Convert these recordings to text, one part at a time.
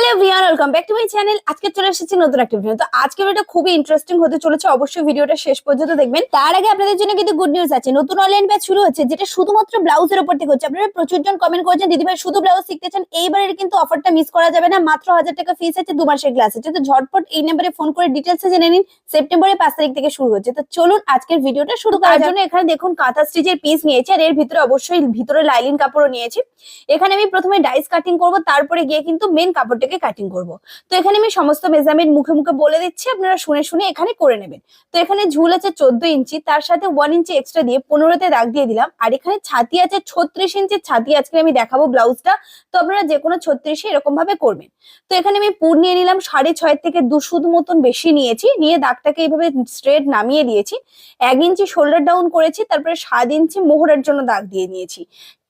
Hello ভিয়ান welcome back to my channel আজকে চলে এসেছি নতুন একটা ভিডিও তো। আজকে ভিডিওটা খুবই ইন্টারেস্টিং হতে চলেছে। অবশ্যই ভিডিওটা শেষ পর্যন্ত দেখবেন। তার আগে আপনাদের জন্য কিন্তু গুড নিউজ আছে। নতুন অনলাইন ব্যাচ শুরু হচ্ছে যেটা শুধুমাত্র ব্লাউজের উপর থেকে হচ্ছে। আপনারা প্রচুর জন কমেন্ট করেছেন দিদিভাই শুধু ব্লাউজ শিখতে চান এইবারের কিন্তু অফারটা মিস করা যাবে না। মাত্র হাজার টাকা ফিস আছে দু মাসের ক্লাস আছে তো ঝটপট এই নাম্বারে ফোন করে ডিটেলস জেনে নিন সেপ্টেম্বরের পাঁচ তারিখ থেকে শুরু হচ্ছে। তো চলুন আজকের ভিডিওটা শুরু করার জন্য এখানে দেখুন কাঁথা স্টিচের পিস নিয়েছি আর এর ভিতরে অবশ্যই ভিতরে লাইলিন কাপড়ও নিয়েছি। এখানে আমি প্রথমে ডাইস কাটিং করব তারপরে গিয়ে কিন্তু মেন কাপড়টাকে কাটিং করব। তো এখানে আমি সমস্ত মেজারমেন্ট মুখে মুখে বলে দিচ্ছি, আপনারা শুনে শুনে এখানে করে নেবেন। তো এখানে ঝুল আছে চোদ্দ ইঞ্চি, তার সাথে ওয়ান ইঞ্চি এক্সট্রা দিয়ে পনেরোতে দাগ দিয়ে দিলাম। আর এখানে ছাতি আছে ছত্রিশ ইঞ্চির ছাতি আজকে আমি দেখাবো ব্লাউজটা তো আপনারা যে কোনো ছত্রিশে এরকম ভাবে করবেন। তো এখানে আমি পুর নিয়ে নিলাম, সাড়ে ছয় থেকে দুশুদ মতন বেশি নিয়েছি। নিয়ে দাগটাকে এইভাবে স্ট্রেট নামিয়ে দিয়েছি। এক ইঞ্চি শোল্ডার ডাউন করেছি, তারপরে সাত ইঞ্চি মোহরের জন্য দাগ দিয়ে নিয়েছি।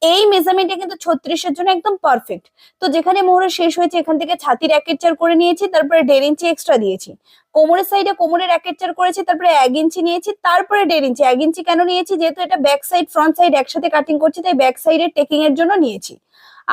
এই মেজারমেন্টটা কিন্তু ছত্রিশের জন্য একদম পারফেক্ট তো যেখানে মোহরের শেষ হয়েছে, এখান থেকে ছাতির এক চার করে নিয়েছি, তারপরে দেড় ইঞ্চি এক্সট্রা দিয়েছি। কোমরের সাইডে কোমরের এক চার করেছি, তারপরে এক ইঞ্চি নিয়েছি, তারপরে দেড় ইঞ্চি এক ইঞ্চি কেন নিয়েছি? যেহেতু এটা ব্যাক সাইড ফ্রন্ট সাইড একসাথে কাটিং করছি, তাই ব্যাক সাইডের টেকিং এর জন্য নিয়েছি।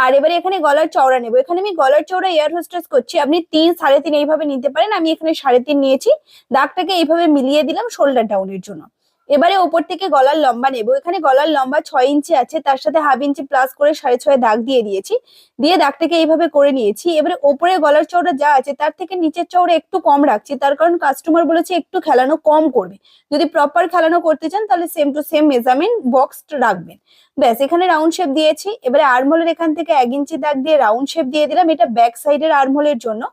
আর এবারে এখানে গলার চওড়া নেব। এখানে আমি গলার চওড়া এয়ার হোস্টেস করছি। আপনি তিন, সাড়ে তিন এইভাবে নিতে পারেন। আমি এখানে সাড়ে তিন নিয়েছি। দাগটাকে এইভাবে মিলিয়ে দিলাম শোল্ডার ডাউনের জন্য। এবারে ওপর থেকে গলার লম্বা নেব। এখানে গলার লম্বা ছয় ইঞ্চি আছে, তার সাথে হাফ ইঞ্চি প্লাস করে সাড়ে ছয় দাগ দিয়ে দিয়েছি। দিয়ে দাগটাকে এইভাবে করে নিয়েছি। এবারে ওপরে গলার চৌড়া যা আছে, তার থেকে নিচের চৌড়া একটু কম রাখছি। তার কারণ কাস্টমার বলেছে একটু খেলানো কম করবে। যদি প্রপার খেলানো করতে চান, তাহলে same to same measurement box রাখবেন। ব্যাস, এখানে রাউন্ড শেপ দিয়েছি। এবারে আর্মহোলের এখান থেকে এক ইঞ্চি দাগ দিয়ে রাউন্ড শেপ দিয়ে দিলাম। এটা ব্যাক সাইডের আর্মহোলের জন্য।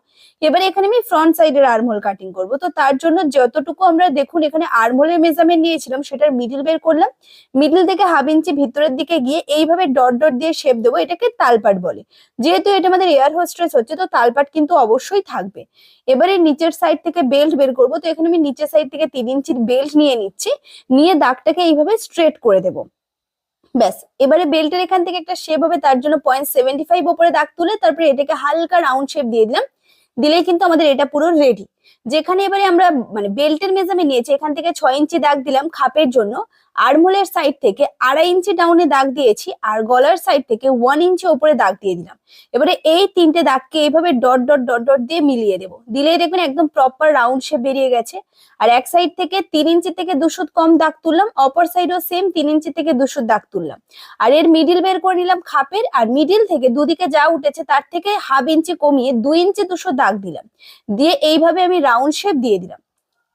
এবারে এখানে আমি ফ্রন্ট সাইডের আর্মহোল কাটিং করব। তো তার জন্য যতটুকু আমরা দেখুন, এখানে আর্মহোলের মেজারমেন্ট নিয়েছিলাম, সেটার মিডিল বের করলাম। মিডিল থেকে হাফ ইঞ্চি ভিতরের দিকে গিয়ে এইভাবে ডট ডট দিয়ে শেপ দেবো, এটাকে তালপাট বলে। যেহেতু এটা আমাদের এয়ার হোস্ট্রেস হচ্ছে, তো তালপাট কিন্তু অবশ্যই থাকবে। এবারে নিচের সাইড থেকে বেল্ট বের করব, তো এখানে আমি নিচের সাইড থেকে তিন ইঞ্চির বেল্ট নিয়ে নিচ্ছি, নিয়ে দাগটাকে এইভাবে স্ট্রেট করে দেবো। ব্যাস, এবারে বেল্টের এখান থেকে একটা শেপ হবে, তার জন্য পয়েন্ট সেভেন্টি ফাইভ ওপরে দাগ তুলে তারপরে এটাকে হালকা রাউন্ড শেপ দিয়ে দিলাম। দিলেই কিন্তু আমাদের এটা পুরো রেডি যেখানে এবারে আমরা মানে বেল্টের মেজামে নিয়েছি, এখান থেকে ছয় ইঞ্চি দাগ দিলাম খাপের জন্য, আর্মোলের সাইড থেকে আড়াই ইঞ্চি ডাউনে দাগ দিয়েছি, আর গলার সাইড থেকে ওয়ান ইঞ্চি ওপরে দাগ দিয়ে দিলাম। এবারে এই তিনটে দাগকে এইভাবে ডট ডট ডট ডট দিয়ে মিলিয়ে দেবো। দিলেই দেখবেন একদম প্রপার রাউন্ড শেপ বেরিয়ে গেছে। আর এক সাইড থেকে তিন ইঞ্চি থেকে দুশো কম দাগ তুললাম, অপর সাইডও সেম তিন ইঞ্চি থেকে দুশো দাগ তুললাম। আর এর মিডিল বের করে নিলাম খাপের, আর মিডিল থেকে দুদিকে যা উঠেছে তার থেকে হাফ ইঞ্চি কমিয়ে দুই ইঞ্চি দুশো দাগ দিলাম। দিয়ে এইভাবে আমি রাউন্ড শেপ দিয়ে দিলাম।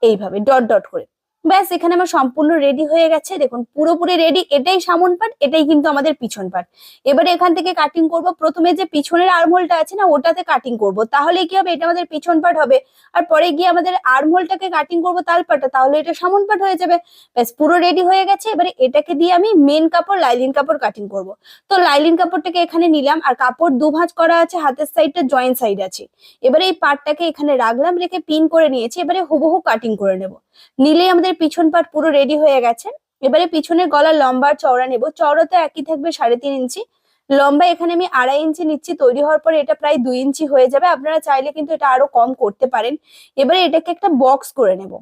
এইভাবে ডট ডট করে। ব্যাস, এখানে আমার সম্পূর্ণ রেডি হয়ে গেছে। দেখুন, পুরোপুরি রেডি এটাই সামন পাট, এটাই কিন্তু আমাদের পিছন পাট। এবারে এখান থেকে কাটিং করব। প্রথমে যে পিছনের আর্মহোলটা আছে না, ওটাতে কাটিং করব। তাহলে কি হবে? এটা আমাদের পিছন পাট হবে। আর পরে গিয়ে আমাদের আর্মহোলটাকে কাটিং করব তালপাটা তাহলে এটা সামন পাট হয়ে যাবে। ব্যাস, পুরো রেডি হয়ে গেছে। এবারে এটাকে দিয়ে আমি মেন কাপড় লাইলিন কাপড় কাটিং করব। তো লাইলিন কাপড়টাকে এখানে নিলাম। আর কাপড় দু ভাঁজ করা আছে, হাতের সাইডটা জয়েন্ট সাইড আছে। এবারে এই পাটটাকে এখানে রাখলাম, রেখে পিন করে নিয়েছি। এবারে হুবহু কাটিং করে নেব। নিলেই আমাদের পিছন পাট পুরো রেডি হয়ে গেছে। এবারে পিছনের গলা লম্বা চওড়া নেব। চওড়া তো একই থাকবে সাড়ে তিন ইঞ্চি। লম্বা এখানে আমি আড়াই ইঞ্চি নিচ্ছি। তৈরি হওয়ার পরে এটা প্রায় দুই ইঞ্চি হয়ে যাবে। আপনারা চাইলে কিন্তু এটা আরও কম করতে পারেন। এবারে এটাকে একটা বক্স করে নেব।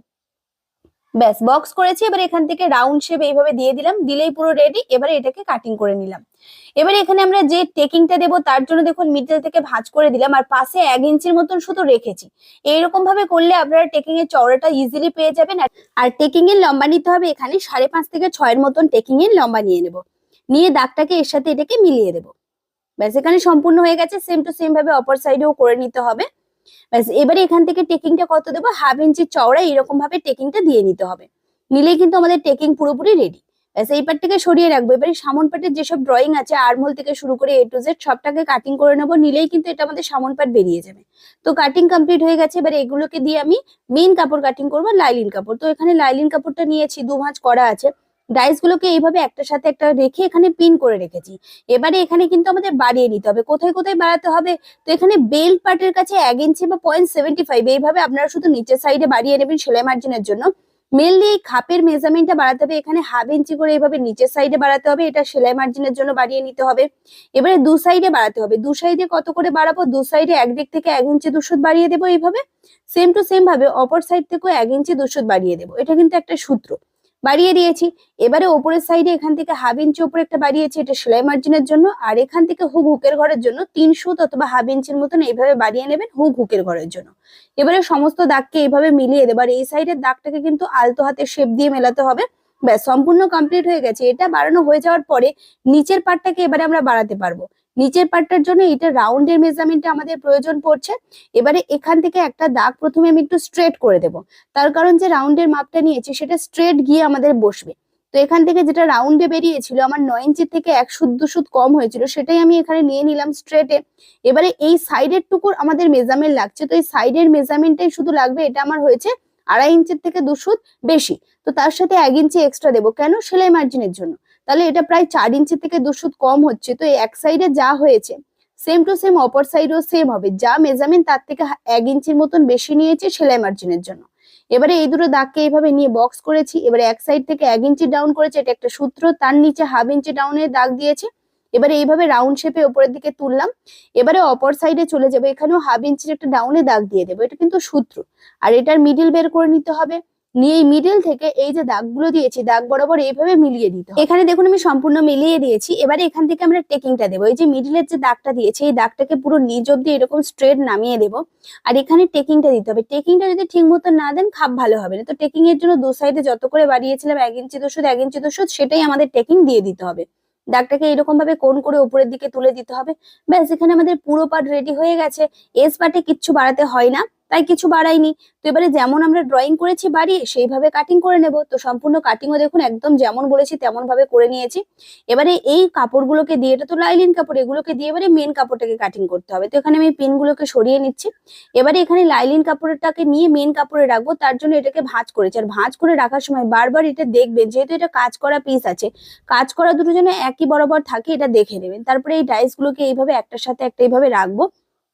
ব্যাস বক্স করেছি, এবার এখান থেকে রাউন্ড শেপ এইভাবে দিয়ে দিলাম, দিলেই পুরো রেডি এবারে এটাকে কাটিং করে নিলাম। এবারে এখানে আমরা যে টেকিংটা দেবো, তার জন্য দেখুন মিডল থেকে ভাঁজ করে দিলাম, আর পাশে এক ইঞ্চির মতন শুধু রেখেছি। এইরকম ভাবে করলে আপনারা টেকিং এর চওড়াটা ইজিলি পেয়ে যাবেন, আর- টেকিং এর লম্বা নিতে হবে এখানে, সাড়ে পাঁচ থেকে ছয়ের মতন টেকিং এর লম্বা নিয়ে নেব। নিয়ে দাগটাকে এর সাথে এটাকে মিলিয়ে দেবো। ব্যাস, এখানে সম্পূর্ণ হয়ে গেছে সেম টু সেম ভাবে অপর সাইডেও করে নিতে হবে। ব্যাস, এবারে এখান থেকে টেকিংটা কত দেবো? হাফ ইঞ্চি চওড়া এরকম ভাবে টেকিংটা দিয়ে নিতে হবে। নিলেই কিন্তু আমাদের টেকিং পুরোপুরি রেডি ব্যাস, এই পার্টটাকে সরিয়ে রাখব। এবারে সামন পার্টের যেসব ড্রয়িং আছে আর্মহোল থেকে শুরু করে এ টু জেড সবটাকে কাটিং করে নেব। নিলেই কিন্তু এটা আমাদের সামন পার্ট বেরিয়ে যাবে। তো কাটিং কমপ্লিট হয়ে গেছে। এবারে এগুলোকে দিয়ে আমি মেন কাপড় কাটিং করব লাইলিন কাপড়। তো এখানে লাইলিন কাপড়টা নিয়েছি, দু ভাঁজ করা আছে। ডাইস গুলোকে এইভাবে একটার সাথে একটা রেখে এখানে পিন করে রেখেছি। এবারে এখানে কিন্তু আমাদের বাড়িয়ে নিতে হবে। কোথায় কোথায় বাড়াতে হবে? তো এখানে বেল্ট পার্টের কাছে এক ইঞ্চি বা পয়েন্ট সেভেন্টি ফাইভ এইভাবে আপনারা শুধু নিচের সাইডে বাড়িয়ে নেবেন সেলাই মার্জিনের জন্য। মেনলি এই খাপের মেজারমেন্টটা বাড়াতে হবে। এখানে হাফ ইঞ্চি করে এইভাবে নিচের সাইডে বাড়াতে হবে। এটা সেলাই মার্জিনের জন্য বাড়িয়ে নিতে হবে। এবারে দু সাইডে বাড়াতে হবে। দু সাইডে কত করে বাড়াবো? দু সাইডে একদিক থেকে এক ইঞ্চি দুশুদ বাড়িয়ে দেবো এইভাবে। সেম টু সেম ভাবে অপর সাইড থেকেও এক ইঞ্চি দুশুদ বাড়িয়ে দেবো। এটা কিন্তু একটা সূত্র। বাড়িয়ে দিয়েছি। এবারে ওপরের সাইডে এখান থেকে হাফ ইঞ্চি উপরে একটা বাড়িয়েছি, এটা সেলাই মার্জিনের জন্য। আর এখান থেকে হুক হুকের ঘরের জন্য তিন সুত অথবা হাফ ইঞ্চির মতন এইভাবে বাড়িয়ে নেবেন হুক হুকের ঘরের জন্য। এবারে সমস্ত দাগকে এইভাবে মিলিয়ে দেবার এই সাইডের দাগটাকে কিন্তু আলতো হাতে শেপ দিয়ে মেলাতে হবে। ব্যাস, সম্পূর্ণ কমপ্লিট হয়ে গেছে। এটা বাড়ানো হয়ে যাওয়ার পরে নিচের পার্টটাকে এবারে আমরা বাড়াতে পারব। নিচের পার্টটার জন্য এটা রাউন্ডের মেজারমেন্টটা আমাদের প্রয়োজন পড়ছে। এবারে এখান থেকে একটা দাগ প্রথমে আমি একটু স্ট্রেট করে দেব। তার কারণ যে রাউন্ডের মাপটা নিয়েছি, সেটা স্ট্রেট গিয়ে আমাদের বসবে। তো এখান থেকে যেটা রাউন্ডে বেরিয়েছিল, আমার নয় ইঞ্চি থেকে এক সুদ দু সুদ কম হয়েছিল, সেটাই আমি এখানে নিয়ে নিলাম স্ট্রেটে এবারে এই সাইডের টুকুর আমাদের মেজারমেন্ট লাগছে। তো এই সাইডের মেজারমেন্টটাই শুধু লাগবে, এটা আমার হয়েছে আড়াই ইঞ্চির থেকে দু সুদ বেশি। তো তার সাথে এক ইঞ্চি এক্সট্রা দেবো। কেন? সেলাই মার্জিনের জন্য। তাহলে এটা প্রায় চার ইঞ্চি থেকে দু সুদ কম হচ্ছে। তো এক সাইডে যা হয়েছে সেম টু সেম অপর সাইডও সেম হবে। যা মেজারমেন্ট তার থেকে এক ইঞ্চির মতন বেশি নিয়েছে সেলাই মার্জিনের জন্য। এবারে এই দুটো দাগকে এইভাবে নিয়ে বক্স করেছি। এবারে এক সাইড থেকে এক ইঞ্চি ডাউন করেছে, এটা একটা সূত্র। তার নিচে হাফ ইঞ্চি ডাউনের দাগ দিয়েছে। এবারে এইভাবে রাউন্ড শেপে উপরের দিকে তুললাম। এবারে অপর সাইডে চলে যাবে। এখানেও হাফ ইঞ্চির একটা ডাউনে দাগ দিয়ে দেবো। এটা কিন্তু সূত্র। আর এটার মিডিল বের করে নিতে হবে। নিয়ে এই মিডিল থেকে এই যে দাগগুলো দিয়েছি, দাগ বরাবর এইভাবে মিলিয়ে দিতে এখানে দেখুন আমি সম্পূর্ণ মিলিয়ে দিয়েছি। এবারে এখান থেকে আমরা টেকিংটা দেবো। এই যে মিডিলের যে দাগটা দিয়েছি, এই দাগটাকে পুরো নিচ অব্দি এরকম স্ট্রেট নামিয়ে দেবো। আর এখানে টেকিংটা দিতে হবে। টেকিংটা যদি ঠিক মতো না দেন, খাপ ভালো হবে না। তো টেকিং এর জন্য দু সাইডে যত করে বাড়িয়েছিলাম, এক ইঞ্চি দোষদ এক ইঞ্চি দোষদ সেটাই আমাদের টেকিং দিয়ে দিতে হবে। দাগটাকে এরকম ভাবে কোন করে উপরের দিকে তুলে দিতে হবে। ব্যাস, এখানে আমাদের পুরো পার্ট রেডি হয়ে গেছে। এস পার্টে কিচ্ছু বাড়াতে হয় না। তাই কিছু বাড়াইনি। তো এবারে যেমন আমরা ড্রয়িং করেছি বাড়িয়ে, সেইভাবে কাটিং করে নেব। তো সম্পূর্ণ কাটিংও দেখুন একদম যেমন বলেছি তেমন ভাবে করে নিয়েছি। এবারে এই কাপড়গুলোকে দিয়ে, এটা তো লাইলিন কাপড়, এগুলোকে দিয়ে এবারে মেন কাপড়টাকে কাটিং করতে হবে। তো এখানে আমি পিনগুলোকে সরিয়ে নিচ্ছি। এবারে এখানে লাইলিন কাপড়টাকে নিয়ে মেন কাপড়ে রাখব, তার জন্য এটাকে ভাঁজ করেছি। আর ভাঁজ করে রাখার সময় বারবার এটা দেখবেন, যেহেতু এটা কাজ করা পিস আছে, কাজ করা দুটো যেন একই বরাবর থাকে, এটা দেখে নেবেন। তারপরে এই ডাইস গুলোকে এইভাবে একটার সাথে একটা এইভাবে রাখব।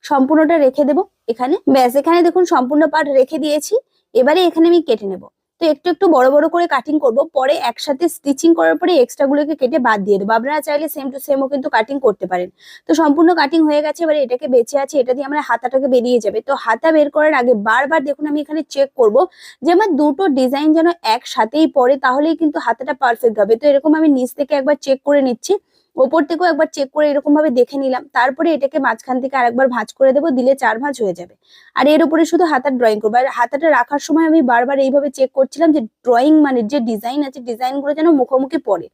সম্পূর্ণটা রেখে দেবো। এখানে, ব্যাস, এখানে দেখুন সম্পূর্ণ পার্ট রেখে দিয়েছি। এবারে এখানে আমি কেটে নেব। তো একটু একটু বড় বড় করে কাটিং করব। পরে একসাথে স্টিচিং করার পরে এক্সট্রা গুলোকে কেটে বাদ দিয়ে দেবো। আপনারা চাইলে সেম টু সেমও কিন্তু কাটিং করতে পারেন। তো সম্পূর্ণ কাটিং হয়ে গেছে। এবারে এটাকে বেঁচে আছে, এটা দিয়ে আমরা হাতাটাকে বেরিয়ে যাবে। তো হাতা বের করার আগে বারবার দেখুন আমি এখানে চেক করব যে আমার দুটো ডিজাইন যেন একসাথেই পড়ে, তাহলেই কিন্তু হাতাটা পারফেক্ট হবে। তো এরকম আমি নিচ থেকে একবার চেক করে নিচ্ছি। ওপর থেকেও একবার চেক করে এরকম ভাবে দেখে নিলাম। তারপরে এটাকে মাঝখান থেকে আরেকবার ভাঁজ করে দেবো, দিলে চার ভাঁজ হয়ে যাবে। আর এর উপরে শুধু হাতার ড্রয়িং করব। আর হাতাটা রাখার সময় আমি বারবার এইভাবে চেক করছিলাম যে ড্রয়িং মানে যে ডিজাইন আছে ডিজাইনগুলো যেন মুখোমুখি পড়ে।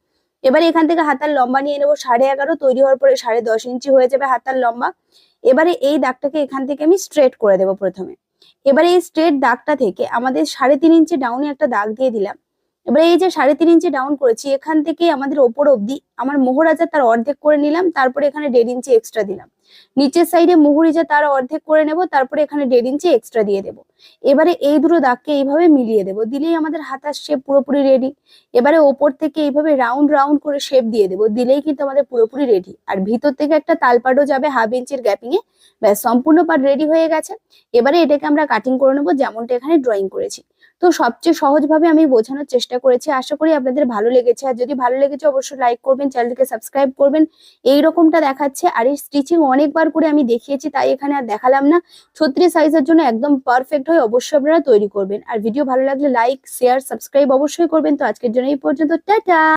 এবার এখান থেকে হাতার লম্বা নিয়ে নেব, সাড়ে এগারো, তৈরি হওয়ার পরে সাড়ে দশ ইঞ্চি হয়ে যাবে হাতার লম্বা। এবারে এই দাগটাকে এখান থেকে আমি স্ট্রেট করে দেবো প্রথমে। এবারে এই স্ট্রেট দাগটা থেকে আমাদের সাড়ে তিন ইঞ্চি ডাউনে একটা দাগ দিয়ে দিলাম। এবারে এই যে সাড়ে তিন ইঞ্চি ডাউন করেছি, এখান থেকে আমাদের ওপর অব্দি আমার মোহরাজা তার অর্ধেক করে নিলাম, তারপরে এখানে দেড় ইঞ্চি এক্সট্রা দিলাম। নিচের সাইডে মুহুরিজা তার অর্ধেক করে নেব, তারপরে এখানে দেড় ইঞ্চি এক্সট্রা দিয়ে দেবো। এবারে এই দুটো দাগকে এইভাবে মিলিয়ে দেবো, দিলেই আমাদের হাতার শেপ পুরোপুরি রেডি এবারে ওপর থেকে এইভাবে রাউন্ড রাউন্ড করে শেপ দিয়ে দেবো, দিলেই কিন্তু আমাদের পুরোপুরি রেডি আর ভিতর থেকে একটা তালপাটও যাবে হাফ ইঞ্চির গ্যাপিং এ, ব্যাস, সম্পূর্ণ পার্ট রেডি হয়ে গেছে। এবারে এটাকে আমরা কাটিং করে নেব, যেমনটা এখানে ড্রয়িং করেছি। তো সবচেয়ে সহজভাবে আমি বোঝানোর চেষ্টা করেছি। আশা করি আপনাদের ভালো লেগেছে। আর যদি ভালো লেগেছে, অবশ্যই লাইক করবেন চ্যানেলকে সাবস্ক্রাইব করবেন। এই রকমটা দেখাচ্ছে। আর এই স্টিচিং অনেকবার করে আমি দেখিয়েছি, তাই এখানে আর দেখালাম না। ছত্রিশ সাইজের জন্য একদম পারফেক্ট হয়ে, অবশ্যই আপনারা তৈরি করবেন। আর ভিডিও ভালো লাগলে লাইক শেয়ার সাবস্ক্রাইব অবশ্যই করবেন। তো আজকের জন্য এই পর্যন্ত। টাটা!